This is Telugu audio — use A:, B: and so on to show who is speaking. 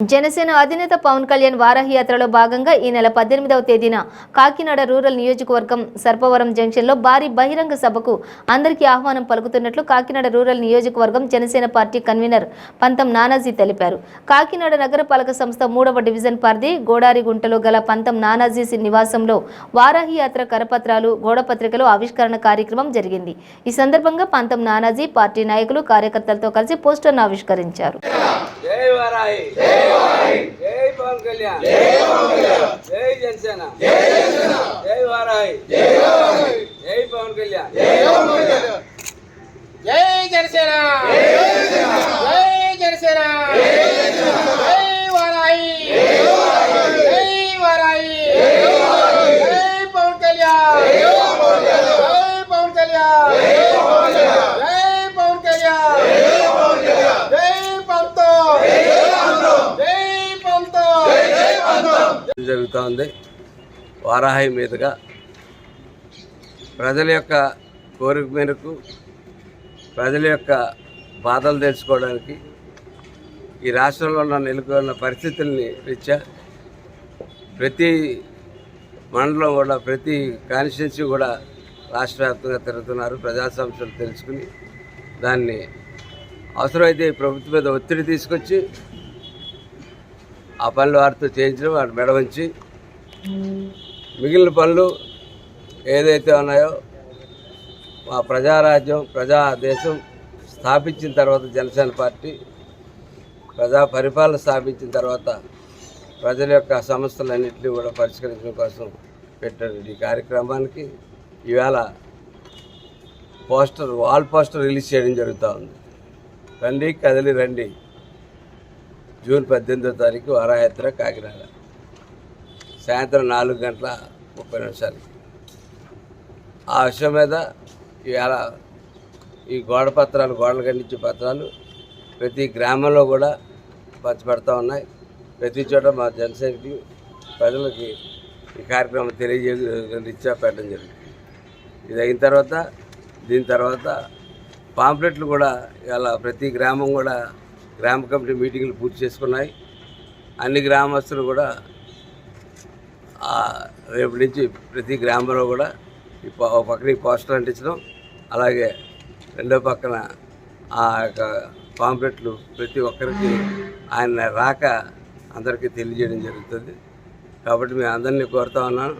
A: జనసేన అధినేత పవన్ కళ్యాణ్ వారాహి యాత్రలో భాగంగా ఈ నెల పద్దెనిమిదవ తేదీన కాకినాడ రూరల్ నియోజకవర్గం సర్పవరం జంక్షన్లో భారీ బహిరంగ సభకు అందరికీ ఆహ్వానం పలుకుతున్నట్లు కాకినాడ రూరల్ నియోజకవర్గం జనసేన పార్టీ కన్వీనర్ పంతం నానాజీ తెలిపారు. కాకినాడ నగరపాలక సంస్థ మూడవ డివిజన్ పరిధి గోడారిగుంటలో గల పంతం నానాజీ నివాసంలో వారాహి యాత్ర కరపత్రాలు గోడపత్రికలు ఆవిష్కరణ కార్యక్రమం జరిగింది. ఈ సందర్భంగా పంతం నానాజీ పార్టీ నాయకులు కార్యకర్తలతో కలిసి పోస్టర్ను ఆవిష్కరించారు.
B: జై వారాహి జై వారాహి జై పవన్ కళ్యాణ్ జై పవన్ కళ్యాణ్ జై జనసేన జై జనసేన జై వారాహి జై వారాహి జై పవన్ కళ్యాణ్ జై పవన్ కళ్యాణ్
C: జై జనసేన జై జనసేన జై వారాయి జై వారాయి జై పవన్ కళ్యాణ్ జై పవన్ కళ్యాణ్ జై పవన్ కళ్యాణ్ జై పంతో జై పంతో
B: జరుగుతూ ఉంది వారాహి మీదుగా ప్రజల యొక్క కోరిక మేరకు ప్రజల యొక్క బాధలు తెలుసుకోవడానికి ఈ రాష్ట్రంలో ఉన్న నెలకొన్న పరిస్థితుల్ని రీత్యా ప్రతి మండలం కూడా ప్రతి కాన్స్టిట్యున్సీ కూడా రాష్ట్ర వ్యాప్తంగా తిరుగుతున్నారు ప్రజా సమస్యలు తెలుసుకుని దాన్ని అవసరమైతే ఈ ప్రభుత్వం మీద ఒత్తిడి తీసుకొచ్చి ఆ పనులు వారితో చేయించడం వారు మెడవంచి మిగిలిన పనులు ఏదైతే ఉన్నాయో మా ప్రజారాజ్యం ప్రజా దేశం స్థాపించిన తర్వాత జనసేన పార్టీ ప్రజా పరిపాలన స్థాపించిన తర్వాత ప్రజల యొక్క సమస్యలన్నింటినీ కూడా పరిష్కరించడం కోసం పెట్టాడు ఈ కార్యక్రమానికి. ఈవేళ పోస్టర్ వాల్ పోస్టర్ రిలీజ్ చేయడం జరుగుతూ ఉంది. రండి కదిలి రండి. జూన్ పద్దెనిమిదో తారీఖు వారాయాత్ర కాకినాడ. సాయంత్రం నాలుగు గంటల ముప్పై నిమిషాలకి ఆ విషయం మీద ఇవాళ ఈ గోడ పత్రాలు గోడలు ఖండించే పత్రాలు ప్రతి గ్రామంలో కూడా పంచబడతా ఉన్నాయి. ప్రతి చోట మా జనసైనికులు ప్రజలకి ఈ కార్యక్రమం తెలియజే రీత్యా పెట్టడం జరిగింది. ఇది అయిన తర్వాత దీని తర్వాత పాంప్లెట్లు కూడా ఇలా ప్రతి గ్రామం కూడా గ్రామ కమిటీ మీటింగ్లు పూర్తి చేసుకున్నాయి. అన్ని గ్రామస్తులు కూడా రేపు నుంచి ప్రతి గ్రామంలో కూడా ఈ ఒక పక్కన ఈ పోస్టర్ అంటించడం అలాగే రెండో పక్కన ఆ యొక్క పాంప్లెట్లు ప్రతి ఒక్కరికి ఆయన రాక అందరికీ తెలియజేయడం జరుగుతుంది. కాబట్టి మేము అందరినీ కోరుతా ఉన్నాను.